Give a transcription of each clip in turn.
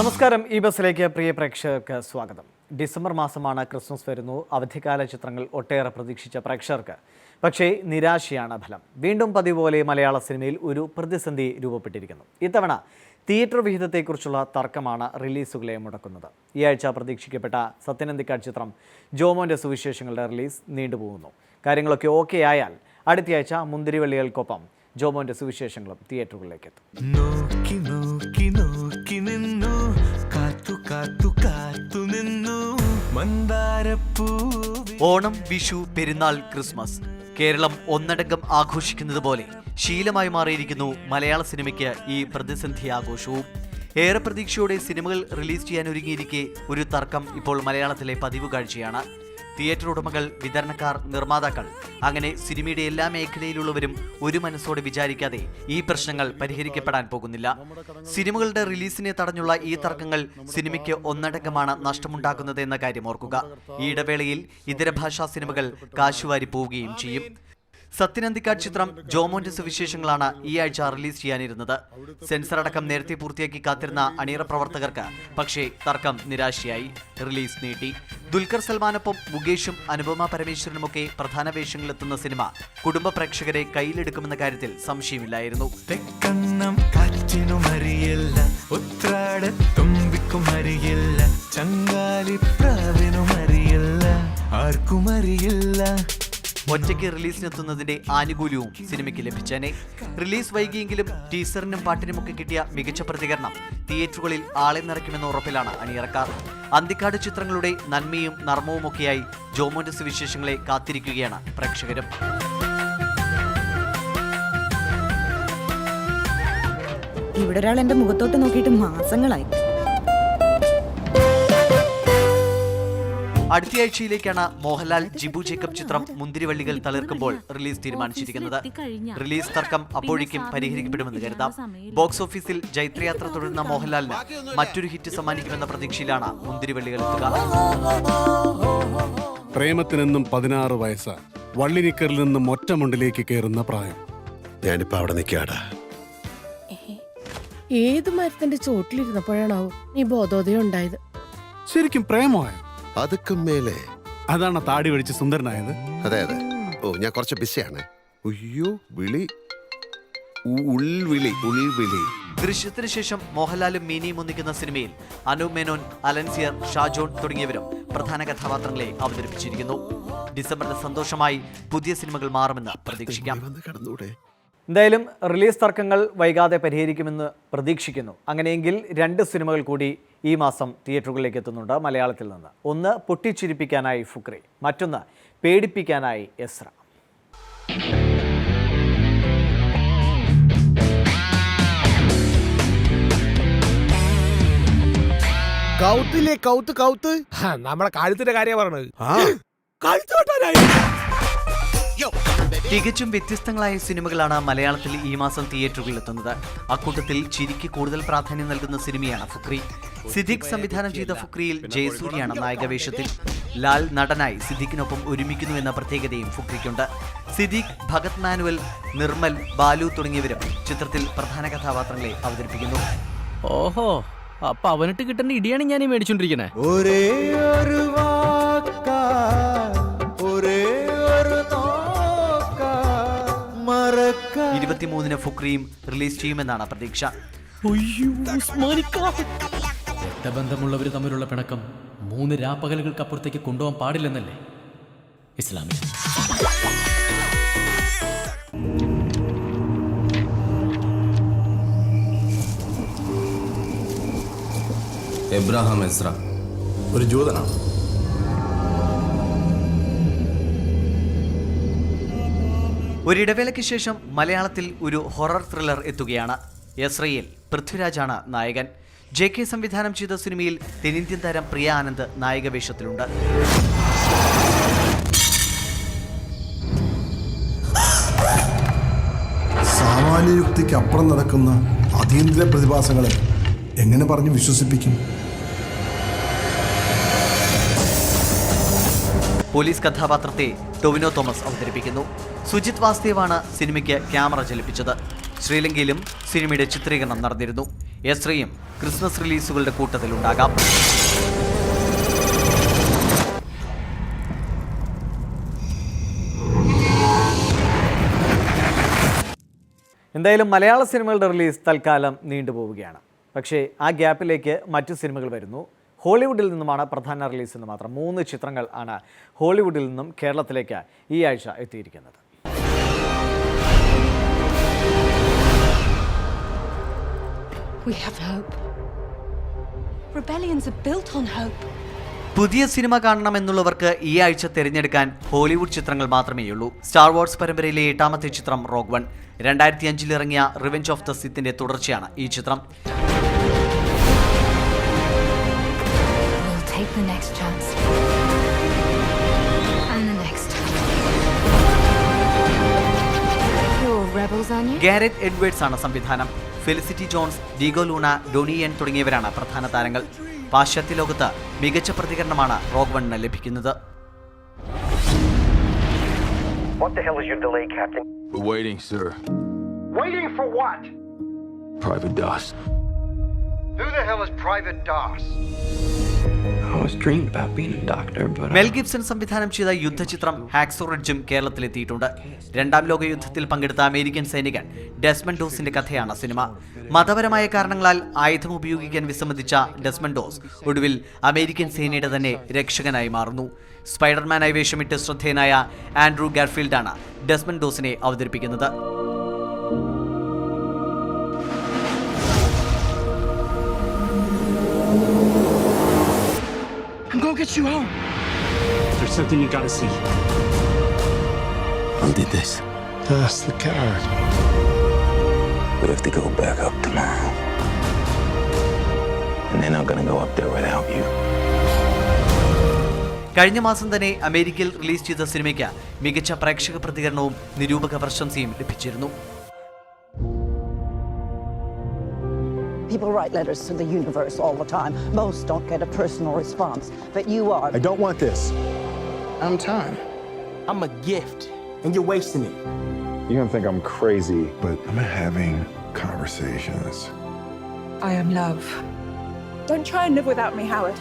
നമസ്കാരം. ഈ ബസ്സിലേക്ക് പ്രിയ പ്രേക്ഷകർക്ക് സ്വാഗതം. ഡിസംബർ മാസമാണ് ക്രിസ്മസ് വരുന്നു. അവധിക്കാല ചിത്രങ്ങൾ ഒട്ടേറെ പ്രതീക്ഷിച്ച പ്രേക്ഷകർക്ക്. പക്ഷേ നിരാശയാണ് ഫലം. വീണ്ടും പതിവ് പോലെ മലയാള സിനിമയിൽ ഒരു പ്രതിസന്ധി രൂപപ്പെട്ടിരിക്കുന്നു. ഇത്തവണ തിയേറ്റർ വിഹിതത്തെക്കുറിച്ചുള്ള തർക്കമാണ് റിലീസുകളെ മുടക്കുന്നത്. ഈ ആഴ്ച പ്രതീക്ഷിക്കപ്പെട്ട സത്യനന്ദിക്കാട് ചിത്രം ജോമോന്റെ സുവിശേഷങ്ങളുടെ റിലീസ് നീണ്ടുപോകുന്നു. കാര്യങ്ങളൊക്കെ ഓക്കെ ആയാൽ അടുത്തയാഴ്ച മുന്തിരിവള്ളികൾക്കൊപ്പം ജോമോന്റെ സുവിശേഷങ്ങളും തിയേറ്ററുകളിലേക്ക് എത്തും ഓണം വിഷു പെരുന്നാൾ ക്രിസ്മസ്. കേരളം ഒന്നടങ്കം ആഘോഷിക്കുന്നത് പോലെ ശീലമായി മാറിയിരിക്കുന്നു മലയാള സിനിമയ്ക്ക് ഈ പ്രതിസന്ധി ആഘോഷവും. ഏറെ പ്രതീക്ഷയോടെ സിനിമകൾ റിലീസ് ചെയ്യാൻ ഒരുങ്ങിയിരിക്കെ ഒരു തർക്കം ഇപ്പോൾ മലയാളത്തിലെ പതിവ് കാഴ്ചയാണ് തിയേറ്റർ ഉടമകൾ വിതരണക്കാർ നിർമ്മാതാക്കൾ. അങ്ങനെ സിനിമയുടെ എല്ലാ മേഖലയിലുള്ളവരും ഒരു മനസ്സോടെ വിചാരിക്കാതെ ഈ പ്രശ്നങ്ങൾ പരിഹരിക്കപ്പെടാൻ പോകുന്നില്ല. സിനിമകളുടെ റിലീസിനെ തടഞ്ഞുള്ള ഈ തർക്കങ്ങൾ സിനിമയ്ക്ക് ഒന്നടങ്കമാണ് നഷ്ടമുണ്ടാക്കുന്നത് എന്ന കാര്യം ഓർക്കുക. ഈ ഇടവേളയിൽ ഇതര ഭാഷാ സിനിമകൾ കാശുവാരി പോവുകയും ചെയ്യും. സത്യനന്ദിക്കാട് ചിത്രം ജോമോന്റെ സുവിശേഷങ്ങളാണ് ഈ ആഴ്ച റിലീസ് ചെയ്യാനിരുന്നത്. സെൻസർ അടക്കം നേരത്തെ പൂർത്തിയാക്കി കാത്തിരുന്ന അണിയറ പ്രവർത്തകർക്ക് പക്ഷേ തർക്കം നിരാശയായി. റിലീസ് നീട്ടി. ദുൽഖർ സൽമാനൊപ്പം മുകേഷും അനുപമ പരമേശ്വരനുമൊക്കെ പ്രധാന വേഷങ്ങളിലെത്തുന്ന സിനിമ കുടുംബ പ്രേക്ഷകരെ കയ്യിലെടുക്കുമെന്ന കാര്യത്തിൽ സംശയമില്ലായിരുന്നു. ആർക്കും അറിയില്ല ഒറ്റയ്ക്ക് റിലീസിനെത്തുന്നതിന്റെ ആനുകൂല്യവും സിനിമയ്ക്ക് ലഭിച്ചേനെ. റിലീസ് വൈകിയെങ്കിലും ടീസറിനും പാട്ടിനുമൊക്കെ കിട്ടിയ മികച്ച പ്രതികരണം തിയേറ്ററുകളിൽ ആളെ നിറയ്ക്കുമെന്ന ഉറപ്പിലാണ് അണിയറക്കാർ. അന്തിക്കാട് ചിത്രങ്ങളുടെ നന്മയും നർമ്മവുമൊക്കെയായി ജോമോന്റെ സുവിശേഷങ്ങളെ കാത്തിരിക്കുകയാണ് പ്രേക്ഷകരും. ഇവിടെ ഒരാൾ എന്റെ മുഖത്തോട്ട് നോക്കിയിട്ട് മാസങ്ങളായി. അടുത്തയാഴ്ചയിലേക്കാണ് മോഹൻലാൽ ജിബു ജേക്കബ് ചിത്രം മുന്തിരിവള്ളികൾ തളിർക്കുമ്പോൾ റിലീസ് തീരുമാനിച്ചിരിക്കുന്നത്. റിലീസ് തർക്കം അപ്പോഴേക്കും പരിഹരിക്കപ്പെടുമെന്ന് കരുതാം. ബോക്സ് ഓഫീസിൽ ജൈത്രയാത്ര തുടരുന്ന മോഹൻലാലിന് മറ്റൊരു ഹിറ്റ് സമ്മാനിക്കുമെന്ന പ്രതീക്ഷയിലാണ് മുന്തിരിവള്ളികൾ എത്തുക. പ്രേമത്തിനെന്നും പതിനാറ് വയസ്സ് വള്ളിനിക്കറിൽ നിന്നും ഒറ്റമുണ്ടിലേക്ക് കയറുന്ന പ്രായം. ഞാനിപ്പോ അവിടെ നിൽക്കാടാ ഏത് മരത്തിന്റെ ചോട്ടിലിരുന്നപ്പോഴാണാവും നീ ബോധോദയം ഉണ്ടായത്? ശരിക്കും പ്രേമമായ? അതുക്കും മേലെ. അതാണ് താടി വടിച്ച് സുന്ദരനായത്. അതെ അതെ. ഓ ഞാൻ കുറച്ച് ബിസിയാണ്. അയ്യോ വിളി. ഉ- ഉൾവിളി ഉൾവിളി. ദൃശ്യത്തിന് ശേഷം മോഹൻലാലും മിനിയും ഒന്നിക്കുന്ന സിനിമയിൽ അനു മേനോൻ അലൻസിയർ ഷാജോൺ തുടങ്ങിയവരും പ്രധാന കഥാപാത്രങ്ങളെ അവതരിപ്പിച്ചിരിക്കുന്നു. ഡിസംബറിന് സന്തോഷമായി പുതിയ സിനിമകൾ മാറുമെന്ന് പ്രതീക്ഷിക്കാം. വന്ന് കടന്നൂടെ. എന്തായാലും റിലീസ് തർക്കങ്ങൾ വൈകാതെ പരിഹരിക്കുമെന്ന് പ്രതീക്ഷിക്കുന്നു. അങ്ങനെയെങ്കിൽ രണ്ട് സിനിമകൾ കൂടി ഈ മാസം തിയേറ്ററുകളിലേക്ക് എത്തുന്നുണ്ട് മലയാളത്തിൽ നിന്ന്. ഒന്ന് പൊട്ടിച്ചിരിപ്പിക്കാനായി ഫുക്രി. മറ്റൊന്ന് പേടിപ്പിക്കാനായി എസ്ര. കൗത്തില്ലേ കൗത്ത് കൗത്ത്? നമ്മളെ കഴുത്തിന്റെ കാര്യം പറഞ്ഞത്. ആ. കഴുത്ത് വെട്ടാനായി. തികച്ചും വ്യത്യസ്തങ്ങളായ സിനിമകളാണ് മലയാളത്തിൽ ഈ മാസം തിയേറ്ററുകളിൽ എത്തുന്നത്. അക്കൂട്ടത്തിൽ ചിരിക്ക് കൂടുതൽ പ്രാധാന്യം നൽകുന്ന സിനിമയാണ് ഫുക്രി. സിദ്ദിഖ് സംവിധാനം ചെയ്ത ഫുക്രിയിൽ ജയസൂര്യാണ് നായകവേഷത്തിൽ. ലാൽ നടനായി സിദ്ദിഖിനൊപ്പം ഒരുമിക്കുന്നു എന്ന പ്രത്യേകതയും ഫുക്രിക്കുണ്ട്. സിദ്ദിഖ് ഭഗത് മാനുവൽ നിർമ്മൽ ബാലു തുടങ്ങിയവരും ചിത്രത്തിൽ പ്രധാന കഥാപാത്രങ്ങളെ അവതരിപ്പിക്കുന്നു. ഓഹോ അപ്പൊ അവനിട്ട് കിട്ടേണ്ട ഇടിയാണ് ഞാൻ ഈ ഇരുപത്തിമൂന്നിന് ഫുക്രിയും റിലീസ് ചെയ്യുമെന്നാണ് പ്രതീക്ഷ. രക്തബന്ധമുള്ളവർ തമ്മിലുള്ള പിണക്കം മൂന്ന് രാപ്പകലുകൾക്കപ്പുറത്തേക്ക് കൊണ്ടുപോകാൻ പാടില്ലെന്നല്ലേ? ഇസ്ലാമിൽ. എബ്രാഹാം എസ്ര. ഒരു ജൂതനാണ്. ഒരിടവേളയ്ക്ക് ശേഷം മലയാളത്തിൽ ഒരു ഹൊറർ ത്രില്ലർ എത്തുകയാണ്. എസ്രയേൽ പൃഥ്വിരാജാണ് നായകൻ. ജെ കെ സംവിധാനം ചെയ്ത സിനിമയിൽ തെന്നിന്ത്യൻ താരം പ്രിയ ആനന്ദ് നായക വേഷത്തിലുണ്ട് സാമാന്യ യുക്തിക്ക് അപ്പുറം നടക്കുന്ന അതീന്ദ്ര പ്രതിഭാസങ്ങളെ എങ്ങനെ പറഞ്ഞു വിശ്വസിപ്പിക്കും? പോലീസ് കഥാപാത്രത്തെ ടൊവിനോ തോമസ് അവതരിപ്പിക്കുന്നു. സുജിത് വാസ്തേവാണ് സിനിമയ്ക്ക് ക്യാമറ ചലിപ്പിച്ചത്. ശ്രീലങ്കയിലും സിനിമയുടെ ചിത്രീകരണം നടന്നിരുന്നു. എസ്രയും ക്രിസ്മസ് റിലീസുകളുടെ കൂട്ടത്തിലുണ്ടാകാം. എന്തായാലും മലയാള സിനിമകളുടെ റിലീസ് തൽക്കാലം നീണ്ടുപോവുകയാണ്. പക്ഷേ ആ ഗ്യാപ്പിലേക്ക് മറ്റു സിനിമകൾ വരുന്നു. ഹോളിവുഡിൽ നിന്നുമാണ് പ്രധാന റിലീസ് എന്ന് മാത്രം മൂന്ന് ചിത്രങ്ങൾ ആണ് ഹോളിവുഡിൽ നിന്നും കേരളത്തിലേക്ക് ഈ ആഴ്ച എത്തിയിരിക്കുന്നത് We have hope. Rebellions are built on hope. പുതിയ സിനിമ കാണണമെന്നുള്ളവർക്ക് ഈ ആഴ്ച തിരഞ്ഞെടുക്കാൻ ഹോളിവുഡ് ചിത്രങ്ങൾ മാത്രമേയുള്ളൂ സ്റ്റാർ വാർസ് പരമ്പരയിലെ എട്ടാമത്തെ ചിത്രം റോഗ് വൺ രണ്ടായിരത്തി അഞ്ചിൽ ഇറങ്ങിയ റിവെഞ്ച് ഓഫ് ദ സിത്തിന്റെ തുടർച്ചയാണ് ഈ ചിത്രം the next chance. And the next. You're rebels, aren't you? Gareth Edwards ആണ് സംവിധാനം Felicity Jones Diego Luna Donnie Yen തുടങ്ങിയവരാണ് പ്രധാന താരങ്ങൾ പാശ്ചാത്യ ലോകത്ത് മികച്ച പ്രതികരണമാണ് റോഗ് വണ്ണിന് ലഭിക്കുന്നത് We're waiting, sir. Waiting for what? Private DOS. Who the hell is Private DOS? Mel Gibson സംവിധാനം ചെയ്ത യുദ്ധചിത്രം ഹാക്സോ റിഡ്ജും കേരളത്തിലെത്തിയിട്ടുണ്ട്. രണ്ടാം ലോക യുദ്ധത്തിൽ പങ്കെടുത്ത അമേരിക്കൻ സൈനികൻ ഡെസ്മൻഡോസിന്റെ ഡോസിന്റെ കഥയാണ് സിനിമ. മതപരമായ കാരണങ്ങളാൽ ആയുധം ഉപയോഗിക്കാൻ വിസമ്മതിച്ച ഡെസ്മൻഡോസ് ഡോസ് ഒടുവിൽ അമേരിക്കൻ സേനയുടെ തന്നെ രക്ഷകനായി മാറുന്നു. സ്പൈഡർമാനായി വേഷമിട്ട് ശ്രദ്ധേയനായ ആൻഡ്രൂ ഗാർഫീൽഡാണ് ഡെസ്മൻഡോസിനെ ഡോസിനെ അവതരിപ്പിക്കുന്നത്. Gonna get you home. There's something you gotta see. Who did this? That's the card. We have to go back up tomorrow. And they're not gonna go up there without you. കഴിഞ്ഞ മാസം തന്നെ അമേരിക്കയിൽ release ചെയ്ത സിനിമയ്ക്ക് മികച്ച പ്രേക്ഷക പ്രതികരണവും നിരൂപക പ്രശംസയും ലഭിച്ചിരുന്നു People write letters to the universe all the time. Most don't get a personal response, but you are. I don't want this. I'm time. I'm a gift, and you're wasting it. You're gonna think I'm crazy, but I'm having conversations. I am love. Don't try and live without me, Howard.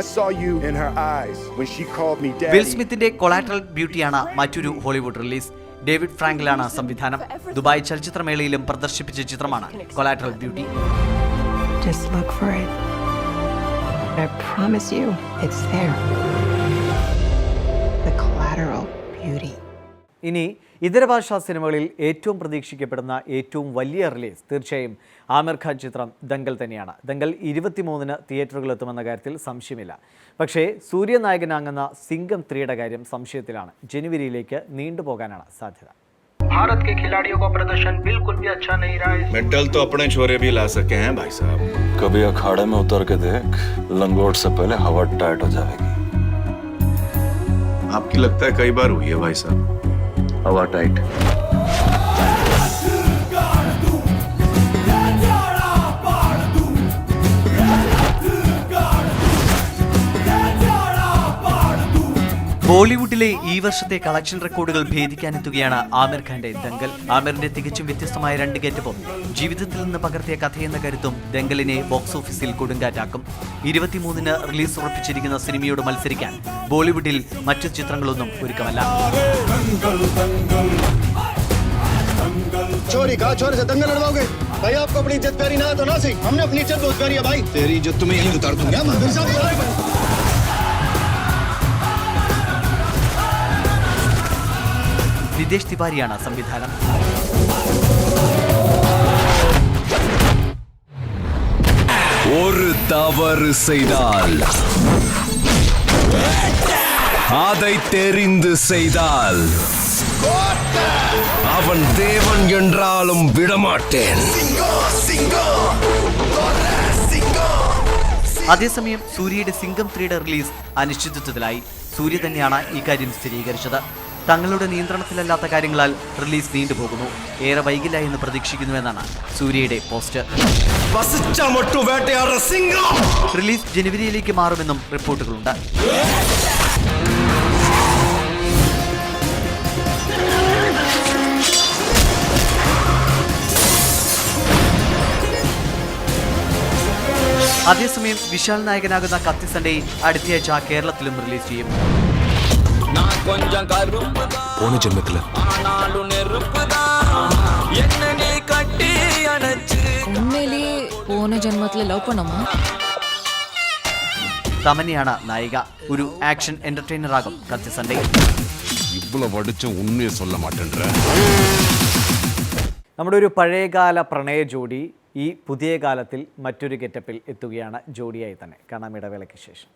I saw you in her eyes when she called me daddy. Will സ്മിത്തിന്റെ collateral ബ്യൂട്ടിയാണ് മറ്റൊരു Hollywood release David ഫ്രാങ്കിലാണ് സംവിധാനം Dubai ചലച്ചിത്രമേളയിലും പ്രദർശിപ്പിച്ച ചിത്രമാണ് collateral beauty Just look for it. I promise you, it's there. The collateral beauty. ഇനി ഇതര ഭാഷാ സിനിമകളിൽ ഏറ്റവും പ്രതീക്ഷിക്കപ്പെടുന്ന ഏറ്റവും വലിയ റിലീസ് തീർച്ചയായും ആമിർ ഖാൻ ചിത്രം ദങ്കൽ തന്നെയാണ് ദങ്കൽ ഇരുപത്തിമൂന്നിന് തിയേറ്ററുകളിലെത്തുമെന്ന കാര്യത്തിൽ സംശയമില്ല പക്ഷേ സൂര്യനായകനാങ്ങുന്ന സിംഗം ത്രീയുടെ കാര്യം സംശയത്തിലാണ് ജനുവരിയിലേക്ക് നീണ്ടുപോകാനാണ് സാധ്യത भारत के खिलाड़ियों का प्रदर्शन बिल्कुल भी अच्छा नहीं रहा है। मेडल तो अपने छोरे भी ला सके हैं भाई साहब। कभी अखाड़े में उतर के देख लंगोट से पहले हवा टाइट हो जाएगी। आपकी लगता है कई बार हुई है भाई साहब? हवा टाइट। ബോളിവുഡിലെ ഈ വർഷത്തെ കളക്ഷൻ റെക്കോർഡുകൾ ഭേദിക്കാനെത്തുകയാണ് ആമിർ ഖാന്റെ ദങ്കൽ ആമിറിന്റെ തികച്ചും വ്യത്യസ്തമായ രണ്ട് ഗെറ്റപ്പും ജീവിതത്തിൽ നിന്ന് പകർത്തിയ കഥയെന്ന കരുത്തും ദങ്കലിനെ ബോക്സ് ഓഫീസിൽ കൊടുങ്കാറ്റാക്കും ഇരുപത്തിമൂന്നിന് റിലീസ് ഉറപ്പിച്ചിരിക്കുന്ന സിനിമയോട് മത്സരിക്കാൻ ബോളിവുഡിൽ മറ്റു ചിത്രങ്ങളൊന്നും ഒരുക്കമല്ല चोरी कहा छोरे से दंगल लड़वाओगे भाई आपको अपनी इज्जत प्यारी ना है तो ना सही हमने अपनी इज्जत बहुत प्यारी है भाई तेरी इज्जत तुम्हें यही उतार दूंगा നിതേഷ് തിവാരിയാണ് സംവിധാനം ஒரு தவறு செய்தால் அதை தெரிந்து செய்தால் அவன் தேவன் என்றாலும் விடமாட்டேன் അതേസമയം സൂര്യയുടെ സിംഗം ത്രീയുടെ റിലീസ് അനിശ്ചിതത്വത്തിലായി സൂര്യ തന്നെയാണ് ഇക്കാര്യം സ്ഥിരീകരിച്ചത് തങ്ങളുടെ നിയന്ത്രണത്തിലല്ലാത്ത കാര്യങ്ങളാൽ റിലീസ് നീണ്ടുപോകുന്നു. ഏറെ വൈകില്ല എന്ന് പ്രതീക്ഷിക്കുന്നുവെന്നാണ് സൂര്യയുടെ പോസ്റ്റർ. റിലീസ് ജനുവരിയിലേക്ക് മാറുമെന്നും റിപ്പോർട്ടുകളുണ്ട്. അതേസമയം വിശാൽ നായകനാകുന്ന കത്തി സൺഡേ അടുത്തയാഴ്ച കേരളത്തിലും റിലീസ് ചെയ്യും. கொஞ்சம் கருப்புதான் போன ஜென்மத்துல. ஆனாலும் நெருப்புதான் என்ன நீ கட்டி அணைச்சு? ഉമ്മയിലേ போன ജന്മത്തിൽ லவ் பண்ணமா? തമന്യാണ് നായിക ഒരു ആക്ഷൻ എന്റർടൈനർ ആകും കത്തി സൺഡേ இவ்வளவு சொல்ல மாட்டேன்ற. നമ്മുടെ ഒരു പഴയകാല പ്രണയ ജോഡി ഈ പുതിയ കാലത്തിൽ മറ്റൊരു ഗെറ്റപ്പിൽ എത്തുകയാണ് ജോഡിയായി തന്നെ. കാണാം ഇടവേളയ്ക്ക് ശേഷം.